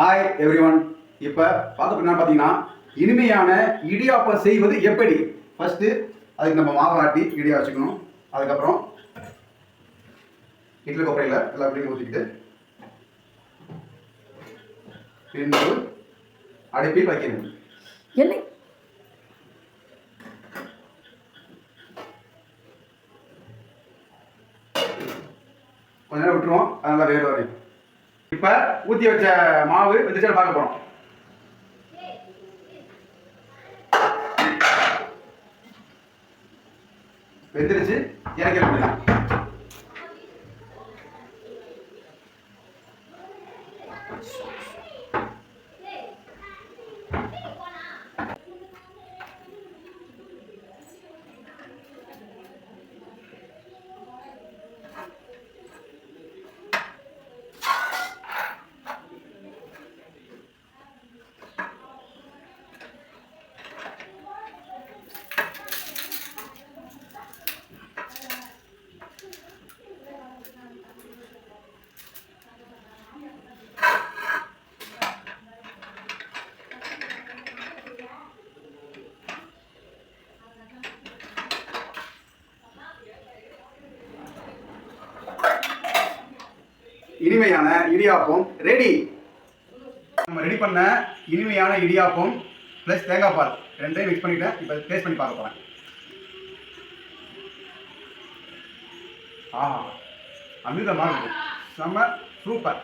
Hi everyone இப்போ பார்க்க போனா பார்த்தீங்கன்னா இனிமையான இடியாப்பம் செய்வது எப்படி? ஃபர்ஸ்ட் அதுக்கு நம்ம மாவு ஆட்டி இடியா வச்சுக்கணும். அதுக்கப்புறம் இட்லி கொப்பரையில் எல்லாம் அப்படியே ஊற்றிக்கிட்டு பின்பு அடுப்பில் வைக்கணும் என்ன? கொஞ்ச நேரம் விட்டுருவோம். அதனால வேறு வரையும் இப்போ ஊற்றி வச்ச மாவு வெந்துச்சு பார்க்க போகிறோம் வெந்துருச்சு. இறக்கிற முடியும் இனிமையான இடியாப்பம் ரெடி நம்ம ரெடி பண்ண இனிமையான இடியாப்பம் ப்ளஸ் தேங்காய் பால். ரெண்டையும் மிக்ஸ் பண்ணிட்டேன் இப்போ டேஸ்ட் பண்ணி பார்க்க போகிறேன் ஆ அமிர்தமாக இருக்கும் செம்ம சூப்பர்